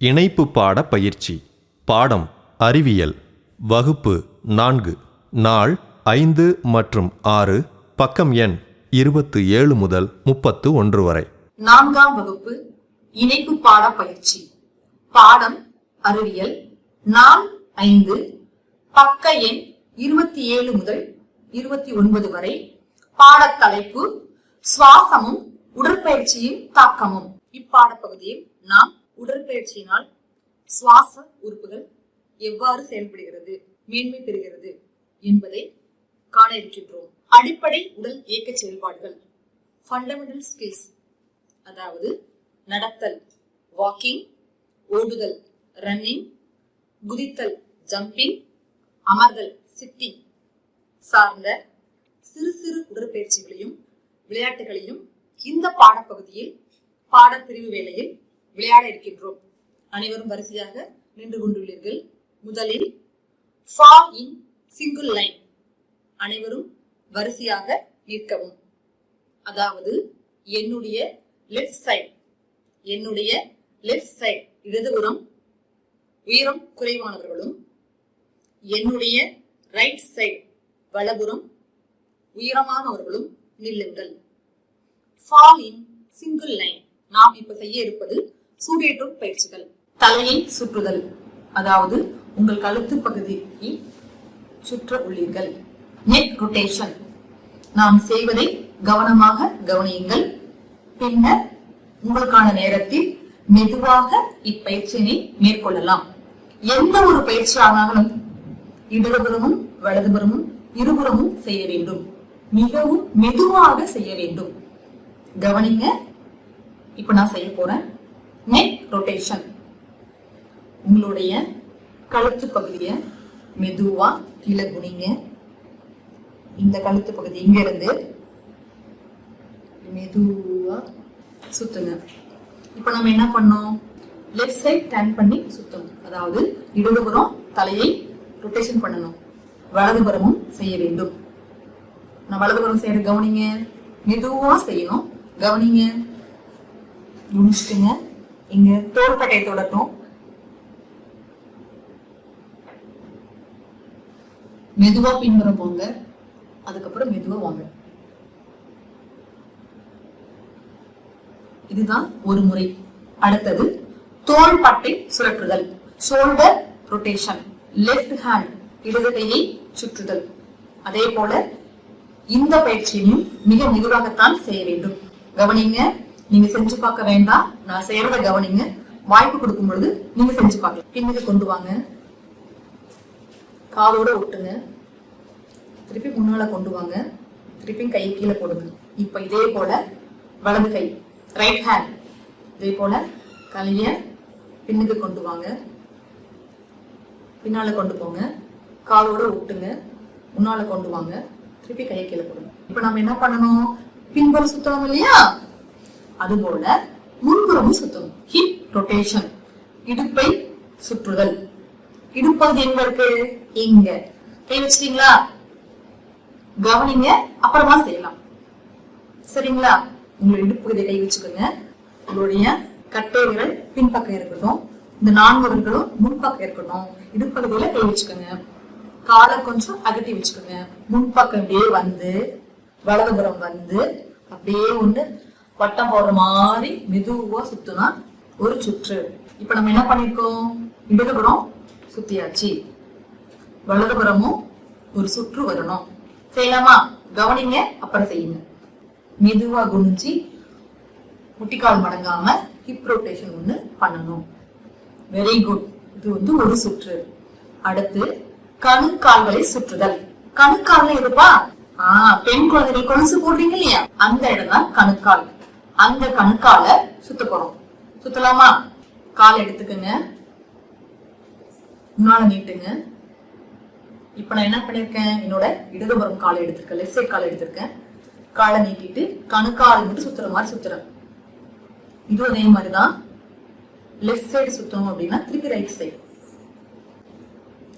இணைப்பு பாட பயிற்சி. பாடம் அறிவியல். வகுப்பு நான்கு. நாள் ஐந்து மற்றும் ஆறு. பக்கம் எண் இருபத்து ஏழு முதல் முப்பத்து ஒன்று வரை. நான்காம் வகுப்பு இணைப்பு பாட பயிற்சி. பாடம் அறிவியல். நாள் ஐந்து. பக்க எண் இருபத்தி ஏழு முதல் இருபத்தி ஒன்பது வரை. பாடத்தலைப்பு சுவாசமும் உடற்பயிற்சியின் தாக்கமும். இப்பாடப்பகுதியில் நாம் உடற்பயிற்சியினால் சுவாச உறுப்புகள் எவ்வாறு செயல்படுகிறது மேன்மை பெறுகிறது என்பதை காண இருக்கின்றோம். அடிப்படை உடல் இயக்க செயல்பாடுகள் ஃபண்டமெண்டல் ஸ்கில்ஸ் அதாவது நடத்தல் வாக்கிங் ஓடுதல் ரன்னிங் குதித்தல் ஜம்பிங் அமர்தல் சிட்டிங் சார்ந்த சிறு சிறு உடற்பயிற்சிகளையும் விளையாட்டுகளையும் இந்த பாடப்பகுதியில் பாடப்பிரிவு வேளையில் விளையாட இருக்கின்றோம். அனைவரும் வரிசையாக நின்று கொண்டுள்ளீர்கள். முதலில் ஃபால் இன் சிங்கிள் லைன் அனைவரும் வரிசையாக நிற்கவும். அதாவது என்னுடைய லெஃப்ட் சைட் என்னுடைய லெஃப்ட் சைட் இடதுபுறம் உயரம் குறைவானவர்களும் என்னுடைய ரைட் சைட் வலபுறம் உயரமானவர்களும் நில்லுங்கள். ஃபால் இன் சிங்கிள் லைன் நாம் இப்ப செய்ய இருப்பது சூடேற்றும் பயிற்சிகள். தலையை சுற்றுதல் அதாவது உங்கள் கழுத்து பகுதியை சுற்ற உள்ளீர்கள். நெக் ரொட்டேஷன் நாம் செய்வதை கவனமாக கவனியுங்கள். பின்னர் உங்களுக்கான நேரத்தில் மெதுவாக இப்பயிற்சியினை மேற்கொள்ளலாம். எந்த ஒரு பயிற்சியானாலும் இடதுபுறமும் வலதுபுறமும் இருபுறமும் செய்ய வேண்டும். மிகவும் மெதுவாக செய்ய வேண்டும். கவனிங்க இப்ப நான் செய்ய போறேன். Neck rotation. உங்களுடைய கழுத்து பகுதியை மெதுவா கீழே குனிங்க. இந்த கழுத்து பகுதி இங்க இருந்து மெதுவா சுத்துங்க. இப்போ நம்ம என்ன பண்ணோம்? லெஃப்ட் சைட் டர்ன் பண்ணி சுத்தணும். அதாவது இடதுபுறம் தலையை ரொட்டேஷன் பண்ணணும். வலதுபுறமும் செய்ய வேண்டும். நான் வலதுபுறம் செய்யற கவனிங்க. மெதுவா செய்யணும். கவனிங்க. முடிச்சுட்டுங்க இங்க தோள்பட்டை தொடட்டும். மெதுவா பின்புறம் போங்க. அதுக்கப்புறம் மெதுவா வாங்க. இதுதான் ஒரு முறை. அடுத்தது தோள்பட்டை சுழற்றுதல் ஷோல்டர் ரொட்டேஷன் லெஃப்ட் ஹேண்ட் இடது கையை சுற்றுதல். அதே போல இந்த பயிற்சியையும் மிக மெதுவாகத்தான் செய்ய வேண்டும். கவனிங்க. நீங்க செஞ்சு பார்க்க வேண்டாம். நான் செய்யறத கவனிங்க. வாய்ப்பு கொடுக்கும் பொழுது நீங்க செஞ்சு பார்க்கலாம். பின்னுக்கு கொண்டு வாங்க. காலோட ஒட்டுங்க. திருப்பி முன்னால கொண்டு வாங்க. திருப்பி கை கீழே போடுங்க. இப்ப இதே போல வலது கை ரைட் ஹேண்ட் இதே போல கைய பின்னுக்கு கொண்டு வாங்க. பின்னால கொண்டு போங்க. காலோட ஒட்டுங்க. முன்னால கொண்டு வாங்க. திருப்பி கையை கீழே போடுங்க. இப்ப நம்ம என்ன பண்ணணும்? பின்புறம் சுத்தணும் இல்லையா? அதுபோல முன்புறமும் சுத்தணும் ஹிப் ரொட்டேஷன் இடுப்பை சுற்றுதல். இடுப்பகுதி எங்க இருக்கு? இங்க. கை வச்சிட்டீங்களா? கவனிங்க. அப்புறமா செய்யலாம். சரிங்களா? உங்களை இடுப்பகுதியை கை வச்சுக்கோங்க. உங்களுடைய கட்டை விரல் பின்பக்கம் இருக்கட்டும். இந்த நான்கு விரல்களும் முன்பக்கம் இருக்கணும் இடுப்பகுதியில கை வச்சுக்கோங்க. காலை கொஞ்சம் அகட்டி வச்சுக்கோங்க. முன்பக்கம் அப்படியே வந்து வலதுபுறம் வந்து அப்படியே ஒண்ணு வட்டம் போடுற மாதிரி மெதுவா சுத்துனா ஒரு சுற்று. இப்ப நம்ம என்ன பண்ணிருக்கோம்? இடதுபுறம் சுத்தியாச்சு. வலதுபுறமும் ஒரு சுற்று வரணும். செய்யலாமா? கவனிங்க அப்புறம் செய்யுங்க. மெதுவா குனிஞ்சு முட்டிக்கால் மடங்காம ஹிப் ரொட்டேஷன் ஒண்ணு பண்ணணும். வெரி குட் இது வந்து ஒரு சுற்று. அடுத்து கணுக்கால்களை சுற்றுதல். கணுக்கால்ல எதுப்பா? ஆஹ் பெண் குழந்தைகள் கொலுசு போடுறீங்க இல்லையா? அந்த இடம் தான் கணுக்கால். அந்த கணுக்கால சுத்த போறோம் சுத்தலாமா? கால் எடுத்துக்கங்க. முன்னால நீட்டுங்க. இப்ப நான் என்ன பண்ணிருக்கேன்? என்னோட இடதுபுறம் காலை எடுத்திருக்கேன். லெஃப்ட் சைட் காலை எடுத்திருக்கேன். காலை நீட்டிட்டு கணுக்கால் மட்டும் சுத்துற மாதிரி சுத்துறேன். இதுவும் அதே மாதிரிதான். லெஃப்ட் சைடு சுத்தணும் அப்படின்னா திருப்பி ரைட் சைடு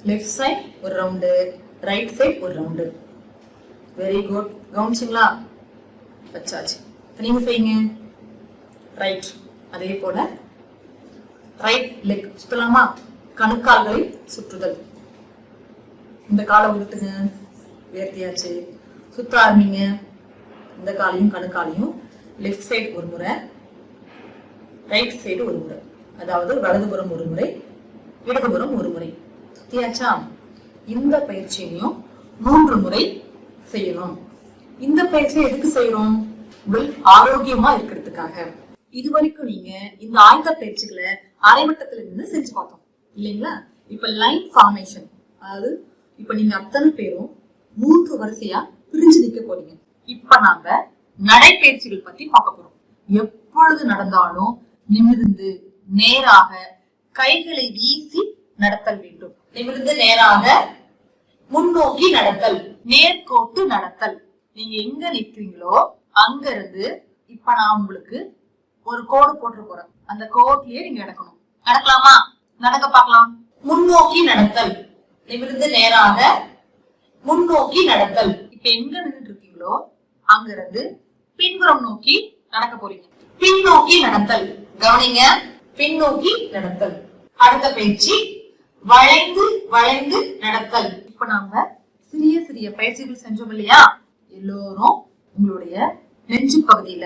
லெஃப்ட் சைட் ஒரு ரவுண்டு ரைட் சைட் ஒரு ரவுண்டு வெரி குட் கவனிச்சிங்களா? வச்சாச்சு. நீங்க செய்யுங்க. ரைட் அதே போல ரைட் லெக் சுத்தலாமா? கணுக்கால்களை சுற்றுதல். இந்த காலை உயர்த்துங்க. உயர்த்தியாச்சு. சுத்த ஆரம்பிங்க. இந்த காலையும் கணுக்காலையும் லெஃப்ட் சைடு ஒரு முறை ரைட் சைடு ஒரு முறை. அதாவது வலதுபுறம் ஒரு முறை இடதுபுறம் ஒரு முறை. சுத்தியாச்சா? இந்த பயிற்சியையும் மூன்று முறை செய்யணும். இந்த பயிற்சியை எதுக்கு செய்யறோம்? உடல் ஆரோக்கியமா இருக்கிறதுக்காக. இது வரைக்கும் நீங்க இந்த ஆயுத பயிற்சிகளை அரைவட்டத்துல இருந்து செஞ்சு பார்த்தோம். இல்லைங்களா? இப்ப லைன் ஃபார்மேஷன் அதாவது இப்ப நீங்க அத்தனை பேரும் மூன்று வரிசையா பிரிஞ்சு நிக்க போறீங்க. இப்ப நாங்க நடைப்பயிற்சிகள் பத்தி பார்க்க போறோம். எப்பொழுது நடந்தாலும் நிமிர்ந்து நேராக கைகளை வீசி நடத்தல் வேண்டும். நிமிர்ந்து நேராக முன்னோக்கி நடத்தல் நேர்கோட்டு நடத்தல். நீங்க எங்க நிற்கிறீங்களோ அங்க இருந்து இப்ப நான் உங்களுக்கு ஒரு கோடு போட்டு போறேன். அந்த கோட்லயே நீங்க நடக்கணும் நடக்கலாமா? நடக்க பார்க்கலாம். முன்னோக்கி நடத்தல். நிமிர்ந்து நேராக முன்னோக்கி நடத்தல். இப்ப எங்க நின்றுட்டு இருக்கீங்களோ அங்க இருந்து பின்புறம் நோக்கி நடக்க போறீங்க. பின்னோக்கி நடத்தல். கவனிங்க. பின்னோக்கி நடத்தல். அடுத்த பயிற்சி. வளைந்து வளைந்து நடத்தல். இப்ப நாம சிறிய சிறிய பயிற்சிகள் செஞ்சோம் இல்லையா? எல்லோரும் உங்களுடைய நெஞ்சு பகுதியில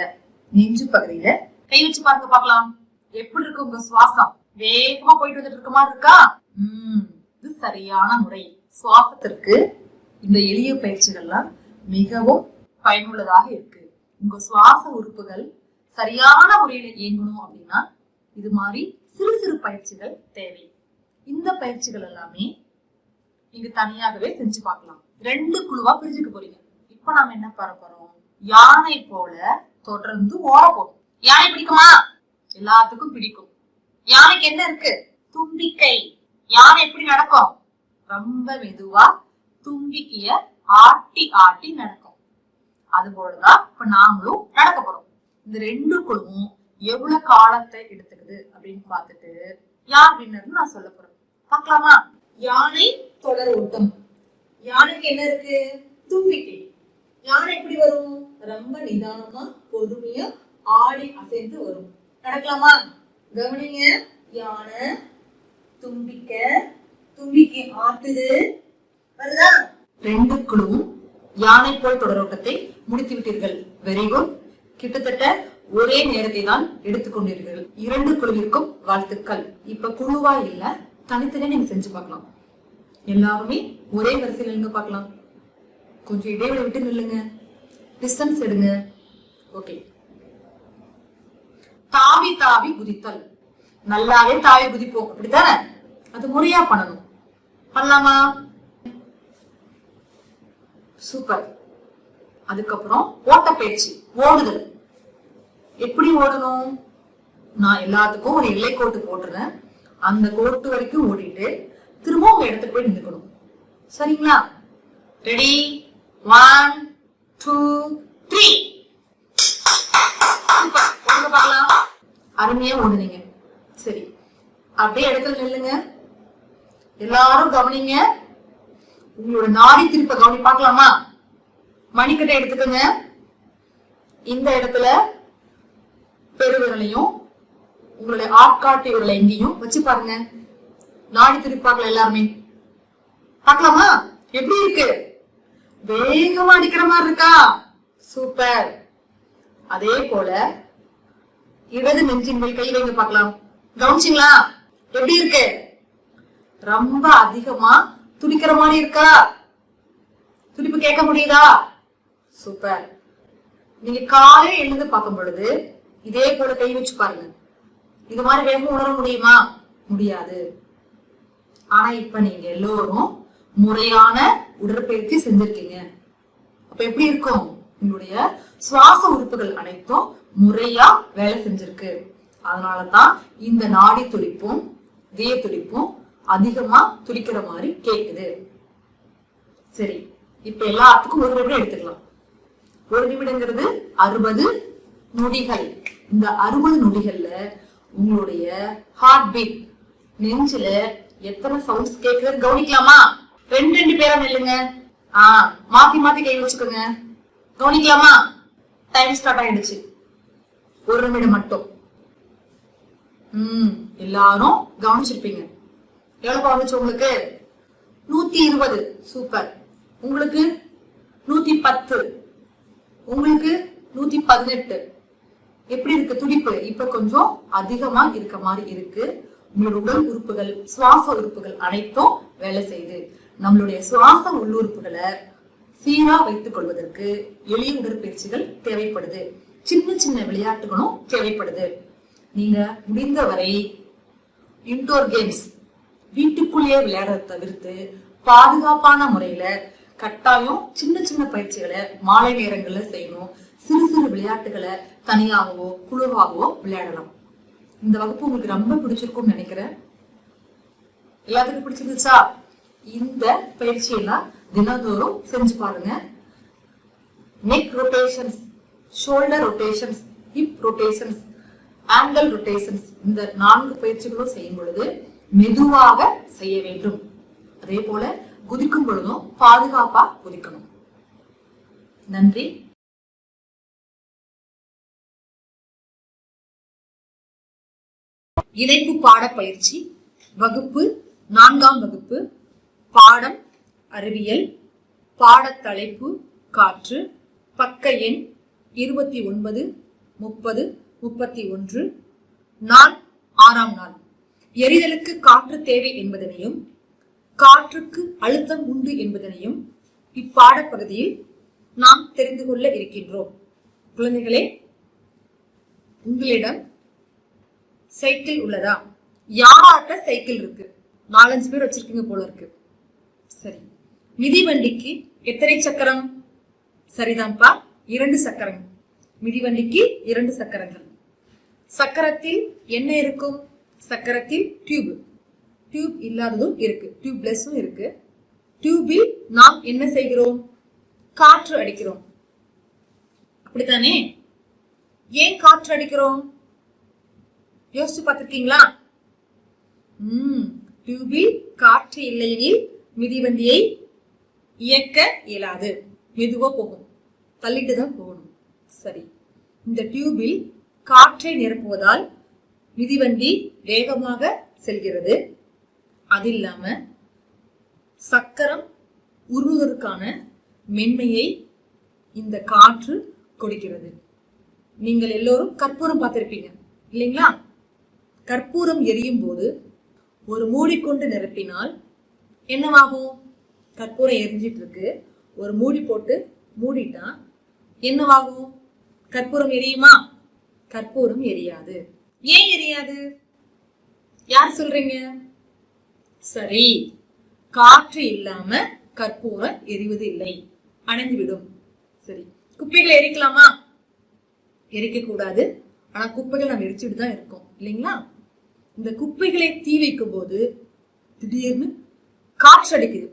நெஞ்சு பகுதியில கை வச்சு பாருங்க பார்க்கலாம். எப்படி இருக்கு உங்க சுவாசம்? வேகமா போயிட்டு வந்துட்டு இருக்க மாதிரி இருக்கா? உம் இது சரியான முறை. சுவாசத்திற்கு இந்த எளிய பயிற்சிகள்லாம் மிகவும் பயனுள்ளதாக இருக்கு. உங்க சுவாச உறுப்புகள் சரியான முறையில இயங்கணும் அப்படின்னா இது மாதிரி சிறு சிறு பயிற்சிகள் தேவை. இந்த பயிற்சிகள் எல்லாமே நீங்க தனியாகவே செஞ்சு பார்க்கலாம். ரெண்டு குழுவா பிரிஞ்சுக்க போறீங்க. இப்ப நாம என்ன பண்ண போறோம்? யானை போல தொடர்ந்து ஓட போடும். யானை பிடிக்குமா? எல்லாத்துக்கும் பிடிக்கும். யானைக்கு என்ன இருக்கு? தும்பிக்கை. யானை எப்படி நடக்கும்? ரொம்ப மெதுவா தும்பிக்கைய ஆட்டி ஆட்டி நடக்கும். அது போலதான் இப்ப நாமளும் நடக்க போறோம். இந்த ரெண்டு குழுவும் எவ்வளவு காலத்தை எடுத்துக்குது அப்படின்னு பார்த்துட்டு யார் வின்னர்னு நான் சொல்ல போறேன். பார்க்கலாமா? யானை தொடர் ஓட்டம். யானைக்கு என்ன இருக்கு? தும்பிக்கை. யானை எப்படி வரும்? ரொம்ப நிதானமா பொறுமையா ஆடி அசைந்து வரும். நடக்கலாமா? கவனிங்க யானை தும்பிக்க தும்பிக்கை ஆட்டுது. வருதா? ரெண்டு குழுவும் யானை போல் தொடரோட்டத்தை முடித்து விட்டீர்கள். வெரி குட் கிட்டத்தட்ட ஒரே நேரத்தை தான் எடுத்துக்கொண்டீர்கள் இரண்டு குழுவிற்கும் வாழ்த்துக்கள். இப்ப குழுவா இல்ல தனித்தனியா நீங்க செஞ்சு பார்க்கலாம். எல்லாருமே ஒரே வரிசையில இருந்து பார்க்கலாம். கொஞ்சம் இடைவெளி விட்டு நில்லுங்க. டிஸ்டன்ஸ் எடுங்க. ஓகே தாவி தாவி குதித்தல். நல்லாவே தாவி குதிப்போம். அப்படித்தானே? அது முறையா பண்ணணும். பண்ணலாமா? சூப்பர் அதுக்கப்புறம் ஓட்டப்பயிற்சி ஓடுதல். எப்படி ஓடணும்? நான் எல்லாத்துக்கும் ஒரு எல்லை கோட்டு போட்டுறேன். அந்த கோட்டு வரைக்கும் ஓடிட்டு திரும்ப உங்க இடத்துக்கு போய் நின்றுக்கணும் சரிங்களா? ரெடி ஒன் டூ த்ரீ பார்க்கலாம். அருமையா ஓடுனீங்க. சரி. அப்படியே இடத்துல நில்லுங்க. எல்லாரும் கவனிங்க. உங்களோட நாடி திருப்ப கவனி பார்க்கலாமா? மணிக்கட்டை எடுத்துக்கோங்க. இந்த இடத்துல பெருவிரலையும் உங்களுடைய ஆட்காட்டி விரலை எங்கேயும் வச்சு பாருங்க. நாடி திருப்பாங்களா எல்லாருமே. பார்க்கலாமா? எப்படி இருக்கு? வேகமா அடிக்கிற மாதிரி இருக்கா? சூப்பர் அதே போல இடது நெஞ்சின் மேல் கை வைங்க பார்க்கலாம். கவனிச்சிங்களா? எப்படி இருக்கு? ரொம்ப அதிகமா துடிக்கிற மாதிரி இருக்கா? துடிப்பு கேட்க முடியுதா? சூப்பர் நீங்க காலையில எழுந்து பார்க்கும் பொழுது இதே போல கை வச்சு பாருங்க. இது மாதிரி வேகம் உணர முடியுமா? முடியாது. ஆனா இப்ப நீங்க எல்லோரும் முறையான உடற்பயிற்சி செஞ்சிருக்கீங்க. அப்ப எப்படி இருக்கும்? உங்களுடைய சுவாச உறுப்புகள் அனைத்தும் முறையா வேலை செஞ்சிருக்கு. அதனாலதான் இந்த நாடி துடிப்பும் இதய துடிப்பும் அதிகமா துடிக்கிற மாதிரி கேக்குது. சரி இப்ப எல்லாத்துக்கும் ஒரு நிமிடம் எடுத்துக்கலாம். ஒரு நிமிடங்கிறது அறுபது நொடிகள். இந்த அறுபது நொடிகள்ல உங்களுடைய ஹார்ட் பீட் நெஞ்சில எத்தனை சவுண்ட்ஸ் கேட்குதுன்னு கவனிக்கலாமா? ரெண்டு ரெண்டு பேரா நில்லுங்க. ஆ மாத்தி மாத்தி கை வச்சுக்கோங்க. கவனிக்கலாமா? டைம் ஸ்டார்ட் ஆயிடுச்சு. ஒரு நிமிடம் மட்டும். ம் எல்லாரும் கவனிச்சிருப்பீங்க. எவ்வளவு வந்துச்சு உங்களுக்கு? நூத்தி இருபது. சூப்பர். உங்களுக்கு நூத்தி பத்து. உங்களுக்கு நூத்தி பதினெட்டு. எப்படி இருக்கு? துடிப்பு. இப்ப கொஞ்சம் அதிகமா இருக்க மாதிரி இருக்கு. உங்களோட உடல் உறுப்புகள் சுவாச உறுப்புகள் அனைத்தும் வேலை செய்யுது. நம்மளுடைய சுவாச உள்ளுறுப்புகளை சீரா வைத்துக் கொள்வதற்கு எளிய உடற்பயிற்சிகள் தேவைப்படுது. சின்ன சின்ன விளையாட்டுகளும் தேவைப்படுது. நீங்க முடிந்தவரை இன்டோர் கேம்ஸ் வீட்டுக்குள்ளேயே விளையாடுறத தவிர்த்து பாதுகாப்பான முறையில கட்டாயம் சின்ன சின்ன பயிற்சிகளை மாலை நேரங்கள்ல செய்யணும். சிறு சிறு விளையாட்டுகளை தனியாகவோ குழுவாகவோ விளையாடலாம். இந்த வகுப்பு உங்களுக்கு ரொம்ப பிடிச்சிருக்கும்னு நினைக்கிறேன். எல்லாத்துக்கும் பிடிச்சிருந்துச்சா? இந்த பயிற்சியெல்லாம் தினந்தோறும் செஞ்சு பாருங்க. Neck rotations shoulder rotations hip rotations ankle rotations இந்த நான்கு பயிற்சிகளும் செய்யும் பொழுது மெதுவாக செய்ய வேண்டும். அதே போல குதிக்கும் பொழுதும் பாதுகாப்பா குதிக்கணும். நன்றி. இணைப்பு பாட பயிற்சி வகுப்பு நான்காம் வகுப்பு பாடம் அறிவியல் பாடத்தலைப்பு காற்று பக்க எண் இருபத்தி ஒன்பது முப்பது முப்பத்தி ஒன்று. நாள் ஆறாம் நாள். எரிதலுக்கு காற்று தேவை என்பதனையும் காற்றுக்கு அழுத்தம் உண்டு என்பதனையும் இப்பாடப் பகுதியில் நாம் தெரிந்து கொள்ள இருக்கின்றோம். குழந்தைகளே உங்களிடம் சைக்கிள் உள்ளதா? யாராட்ட சைக்கிள் இருக்கு? நாலஞ்சு பேர் வச்சிருக்கீங்க போல இருக்கு. சரி. மிதிவண்டிக்கு எத்தனை சக்கரம்? சரிதான்ப்பா இரண்டு சக்கரம். மிதிவண்டிக்கு இரண்டு சக்கரங்கள். சக்கரத்தில் என்ன இருக்கும்? சக்கரத்தில் டியூப் டியூப் இல்லாததும் இருக்கு. டியூப்லெஸ்ஸும் இருக்கு. டியூபில் நாம் என்ன செய்கிறோம்? காற்று அடிக்கிறோம். அப்படித்தானே? ஏன் காற்று அடிக்கிறோம்? யோசிச்சு பார்த்திருக்கீங்களா? ம் டியூபில் காற்று இல்லையெனில் மிதிவண்டியை இயக்க இயலாது. மெதுவா போகும் தள்ளிட்டு தான் போகணும். சரி. இந்த டியூபில் காற்றை நிரப்புவதால் மிதிவண்டி வேகமாக செல்கிறது. அது இல்லாம சக்கரம் உருவதற்கான மென்மையை இந்த காற்று கொடுக்கிறது. நீங்கள் எல்லோரும் கற்பூரம் பார்த்திருப்பீங்க. இல்லைங்களா? கற்பூரம் எரியும் போது ஒரு மூடிக்கொண்டு நிரப்பினால் என்னவாகும்? கற்பூரம் எரிஞ்சிட்டு இருக்கு ஒரு மூடி போட்டு மூடிட்டா என்னவாகும்? கற்பூரம் எரியுமா? கற்பூரம் எரியாது. ஏன் எரியாது? யார் சொல்றீங்க? சரி. காற்று இல்லாம கற்பூரம் எரிவது இல்லை. அணைந்து விடும் சரி. குப்பைகளை எரிக்கலாமா? எரிக்க கூடாது ஆனா குப்பைகள் நம்ம எரிச்சுட்டு தான் இருக்கோம். இல்லைங்களா? இந்த குப்பைகளை தீ வைக்கும் போது திடீர்னு காற்று அடிக்குது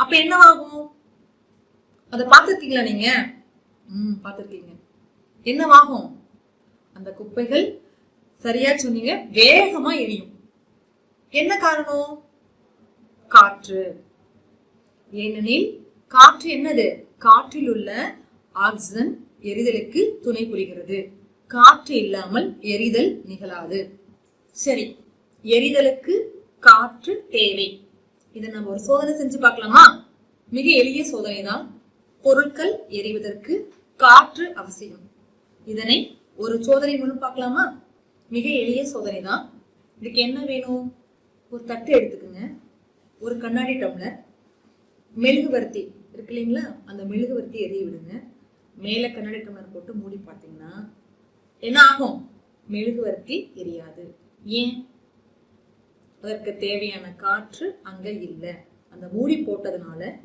அப்ப என்னவாகும்? அதை பார்த்துருக்கீங்களா நீங்க? ம் பார்த்துருக்கீங்க. என்னவாகும்? அந்த குப்பைகள் சரியா சொன்னீங்க வேகமா எரியும். என்ன காரணம்? காற்று. ஏனெனில் காற்று என்னது? காற்றில் உள்ள ஆக்சிஜன் எரிதலுக்கு துணை புரிகிறது. காற்று இல்லாமல் எரிதல் நிகழாது. சரி எரிதலுக்கு காற்று தேவை. இதை நம்ம ஒரு சோதனை செஞ்சு பார்க்கலாமா? மிக எளிய சோதனை தான் பொருட்கள் எரிவதற்கு காற்று அவசியம். இதனை ஒரு சோதனை மூலம் பார்க்கலாமா? மிக எளிய சோதனை தான் இதுக்கு என்ன வேணும்? ஒரு தட்டு எடுத்துக்கோங்க. ஒரு கண்ணாடி டம்ளர். மெழுகுவர்த்தி இருக்கு இல்லைங்களா? அந்த மெழுகுவர்த்தி எரிய விடுங்க. மேலே கண்ணாடி டம்ளர் போட்டு மூடி பார்த்தீங்கன்னா என்ன ஆகும்? மெழுகுவர்த்தி எரியாது. ஏன்? அதற்கு தேவையான காற்று அங்க இல்லை. அந்த மூடி போட்டதுனால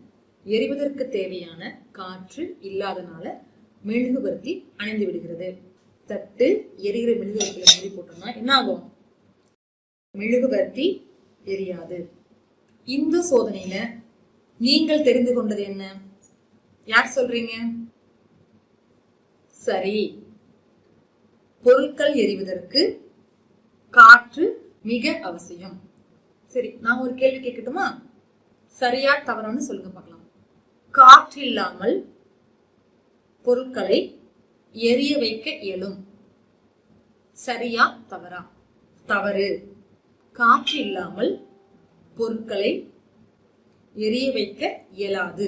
எரிவதற்கு தேவையான காற்று இல்லாதனால மெழுகுவர்த்தி அணைந்து விடுகிறது. தட்டு எரிகிற மெழுகுவர்த்தியில மூடி போட்டோம்னா என்ன ஆகும்? மெழுகுவர்த்தி எரியாது. இந்த சோதனையில நீங்கள் தெரிந்து கொண்டது என்ன? யார் சொல்றீங்க? சரி. பொருட்கள் எரிவதற்கு காற்று மிக அவசியம். சரி நான் ஒரு கேள்வி கேட்கட்டுமா? சரியா தவறான்னு சொல்லுங்க பார்க்கலாம். காற்றில்லாமல் பொருட்களை எரிய வைக்க இயலும். சரியா தவறா? தவறு. காற்று இல்லாமல் பொருட்களை எரிய வைக்க இயலாது.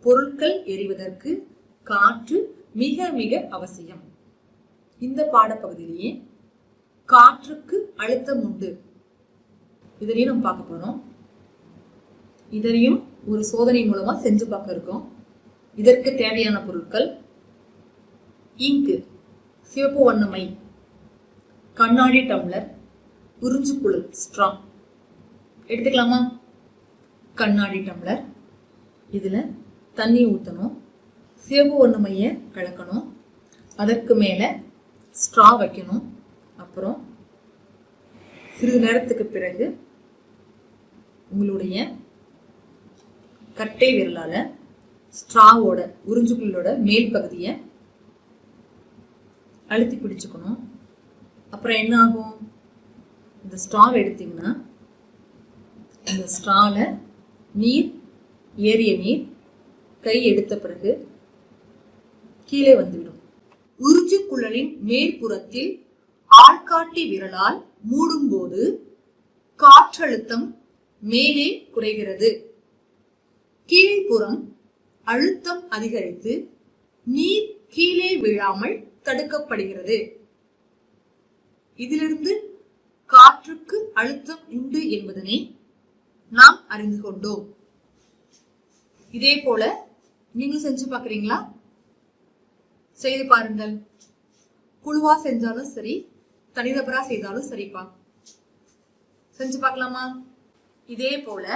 பொருட்கள் எரிவதற்கு காற்று மிக மிக அவசியம். இந்த பாடப்பகுதியிலேயே காற்றுக்கு அழுத்தம் உண்டு. இதனையும் நம்ம பார்க்க போகிறோம் இதனையும் ஒரு சோதனை மூலமாக செஞ்சு பார்க்க இருக்கோம். இதற்கு தேவையான பொருட்கள் இங்கு சிவப்பு வண்ணமை கண்ணாடி டம்ளர் உறிஞ்சுக்குழல் ஸ்ட்ரா எடுத்துக்கலாமா? கண்ணாடி டம்ளர். இதில் தண்ணி ஊற்றணும் சிவப்பு வண்ணமையை கலக்கணும். அதற்கு மேலே ஸ்ட்ரா வைக்கணும். அப்புறம் சிறிது நேரத்துக்கு பிறகு உங்களுடைய கட்டை விரலால ஸ்ட்ராவோட உறிஞ்சுக்குள்ளோட மேல் பகுதியை அழுத்தி பிடிச்சுக்கணும். அப்புறம் என்ன ஆகும்? இந்த ஸ்ட்ராவ் எடுத்தீங்கன்னா இந்த ஸ்ட்ராவில் நீர் ஏறிய நீர் கை எடுத்த பிறகு கீழே வந்துவிடும். உறிஞ்சு குழலின் மேற்புறத்தில் ஆள்காட்டி விரலால் மூடும்போது காற்றழுத்தம் மேலே குறைகிறது. கீழ்ப்புறம் அழுத்தம் அதிகரித்து நீர் கீழே விழாமல் தடுக்கப்படுகிறது. இதிலிருந்து காற்றுக்கு அழுத்தம் உண்டு என்பதனை நாம் அறிந்து கொண்டோம். இதே போல நீங்களும் செஞ்சு பார்க்குறீங்களா? செய்து பாருங்கள். குழுவா செஞ்சாலும் சரி தனிநபரா செய்தாலும் சரிப்பா. செஞ்சு பார்க்கலாமா? இதே போல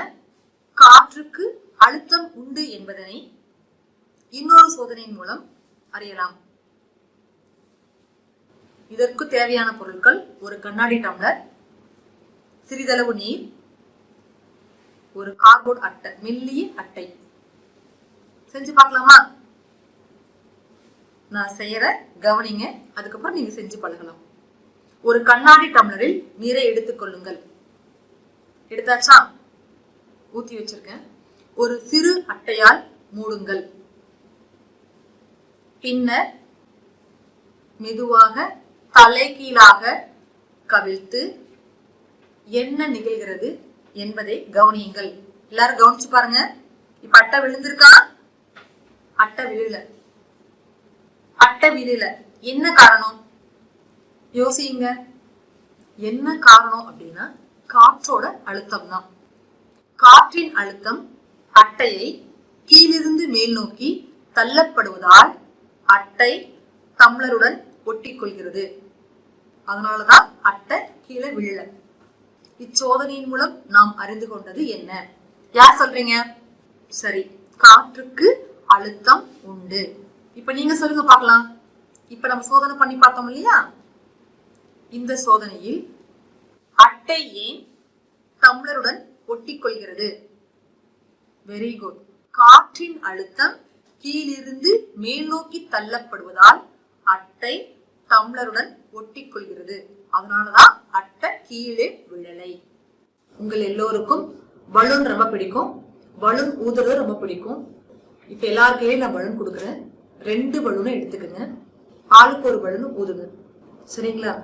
காற்றுக்கு அழுத்தம் உண்டு என்பதனை இன்னொரு சோதனையின் மூலம் அறியலாம். இதற்கு தேவையான பொருட்கள் ஒரு கண்ணாடி டம்ளர் சிறிதளவு நீர் ஒரு கார்போர்ட் அட்டை மெல்லிய அட்டை. செஞ்சு பார்க்கலாமா? நான் செய்யற கவனிங்க. அதுக்கப்புறம் நீங்க செஞ்சு பழகலாம். ஒரு கண்ணாடி டம்ளரில் நீரை எடுத்துக்கொள்ளுங்கள் எடுத்தாச்சா? ஊத்தி வச்சிருக்கேன். ஒரு சிறு அட்டையால் மூடுங்கள். பின்னர் மெதுவாக தலைகீழாக கவிழ்த்து என்ன நிகழ்கிறது என்பதை கவனியுங்கள். எல்லாரும் கவனிச்சு பாருங்க. இப்ப அட்டை விழுந்திருக்கா? அட்டை விழுல அட்டை விழுல என்ன காரணம்? யோசியுங்க. என்ன காரணம் அப்படின்னா காற்றோட அழுத்தம் தான் காற்றின் அழுத்தம் அட்டையை கீழிருந்து மேல் நோக்கி தள்ளப்படுவதால் அட்டை டம்ளருடன் ஒட்டிக்கொள்கிறது. அதனாலதான் அட்டை கீழே விழல. இச்சோதனையின் மூலம் நாம் அறிந்து கொண்டது என்ன? யார் சொல்றீங்க? சரி காற்றுக்கு அழுத்தம் உண்டு. இப்ப நீங்க சொல்லுங்க பார்க்கலாம். இப்ப நம்ம சோதனை பண்ணி பார்த்தோம் இல்லையா? இந்த சோதனையில் அட்டை ஏன் டம்ளருடன் ஒட்டிக்கொள்கிறது. வெரி குட் காற்றின் அழுத்தம் கீழிருந்து மேல் நோக்கி தள்ளப்படுவதால் அட்டை டம்ளருடன் ஒட்டிக்கொள்கிறது. அதனாலதான் அட்டை கீழே விழலை. உங்கள் எல்லோருக்கும் பலூன் ரொம்ப பிடிக்கும். பலூன் ஊதுறது ரொம்ப பிடிக்கும். இப்ப எல்லாருக்குமே நான் பலூன் கொடுக்குறேன். ரெண்டு பலூனை எடுத்துக்கங்க. ஆளுக்கு ஒரு பலூன் ஊதுங்க. சரிங்களா?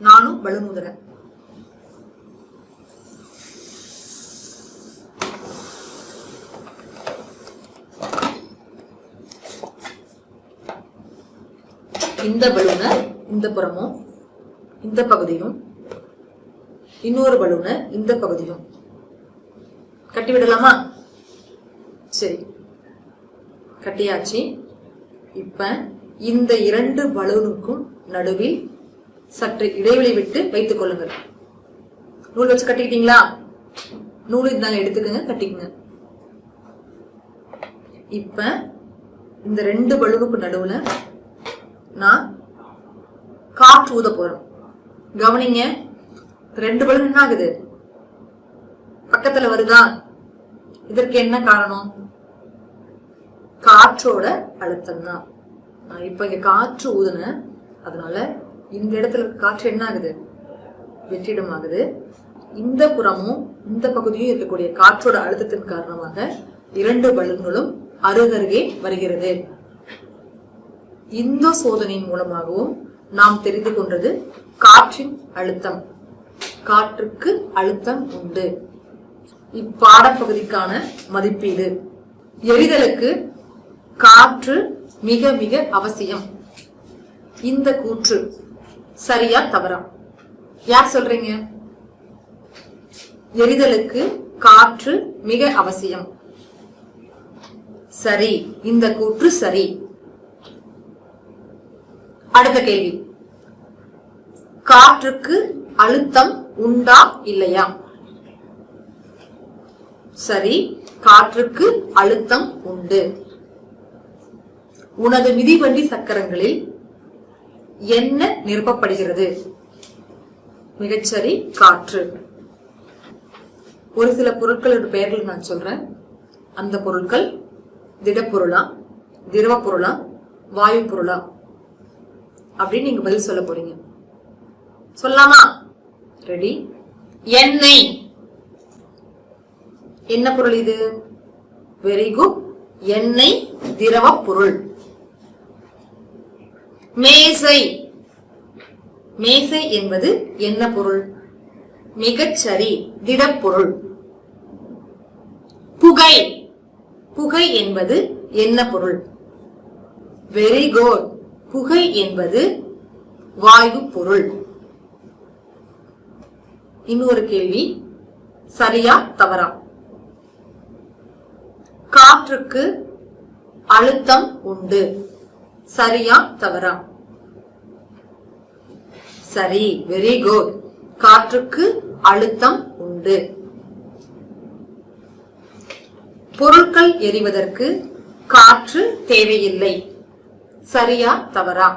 நானும் பலூன் ஊதுறேன். இந்த பலூனை இந்த புறமும் இந்த பகுதியும் இன்னொரு பலூனை இந்த பகுதியும். கட்டி விடலாமா சரி. கட்டியாச்சு. இப்ப இந்த இரண்டு பலூனுக்கும் நடுவில் சற்று இடைவெளி விட்டு வைத்துக் கொள்ளுங்கள். நூல் வச்சு கட்டிக்கிட்டீங்களா? நூல் இருந்தாங்க எடுத்துக்கங்க கட்டிக்குங்க. இப்ப இந்த ரெண்டு பலூனுக்கு நடுவுல நான் காற்று ஊத போறோம். கவனிங்க ரெண்டு பலூன் என்ன ஆகுது பக்கத்துல வருதா? இதற்கு என்ன காரணம்? காற்றோட அழுத்தம் தான். நான் இப்ப இங்க காற்று ஊதுனேன். அதனால இந்த இடத்துல காற்று என்ன ஆகுது வெற்றிடம் ஆகுது இந்த புறமும் இந்த பகுதியும் இருக்கக்கூடிய காற்றோட அழுத்தத்தின் காரணமாக இரண்டு பலூன்களும் அருகருகே வருகிறது. இந்த சோதனையின் மூலமாகவும் நாம் தெரிந்து கொண்டது காற்றின் அழுத்தம். காற்றுக்கு அழுத்தம் உண்டு. இப்பாடப்பகுதிக்கான மதிப்பீடு. எரிதலுக்கு காற்று மிக மிக அவசியம். இந்த கூற்று சரியா தவறா? யார் சொல்றீங்க? எரிதலுக்கு காற்று மிக அவசியம். சரி இந்த கூற்று சரி. அடுத்த கேள்வி. காற்றுக்கு அழுத்தம் உண்டா இல்லையா? சரி காற்றுக்கு அழுத்தம் உண்டு. உனது மிதிவண்டி சக்கரங்களில் என்ன நிரப்பப்படுகிறது? மிகச்சரி காற்று. ஒரு சில பொருட்களோட பெயர்கள் நான் சொல்றேன். அந்த பொருட்கள் திடப்பொருளா திரவ பொருளா வாயு பொருளா அப்படின்னு நீங்க பதில் சொல்ல போறீங்க. சொல்லாமா? ரெடி எண்ணெய். என்ன பொருள் இது? வெரி குட் எண்ணெய் திரவ பொருள் மேசை. மேசை என்பது என்ன பொருள்? மிகச்சரி திடப்பொருள். புகை. புகை என்பது என்ன பொருள்? வெரி குட் புகை என்பது வாயு பொருள். இன்னொரு கேள்வி சரியா தவறா? காற்றுக்கு அழுத்தம் உண்டு. சரியா தவறா? சரி வெரி குட் காற்றுக்கு அழுத்தம் உண்டு. பொருட்கள் எரிவதற்கு காற்று தேவையில்லை. சரியா தவறா?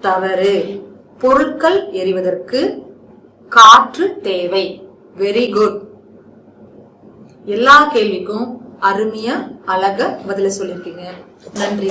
தவறு. பொருட்கள் எரிவதற்கு காற்று தேவை. வெரி குட் எல்லா கேள்விக்கும் அருமையா அழக பதில சொல்லிருக்கீங்க நன்றி.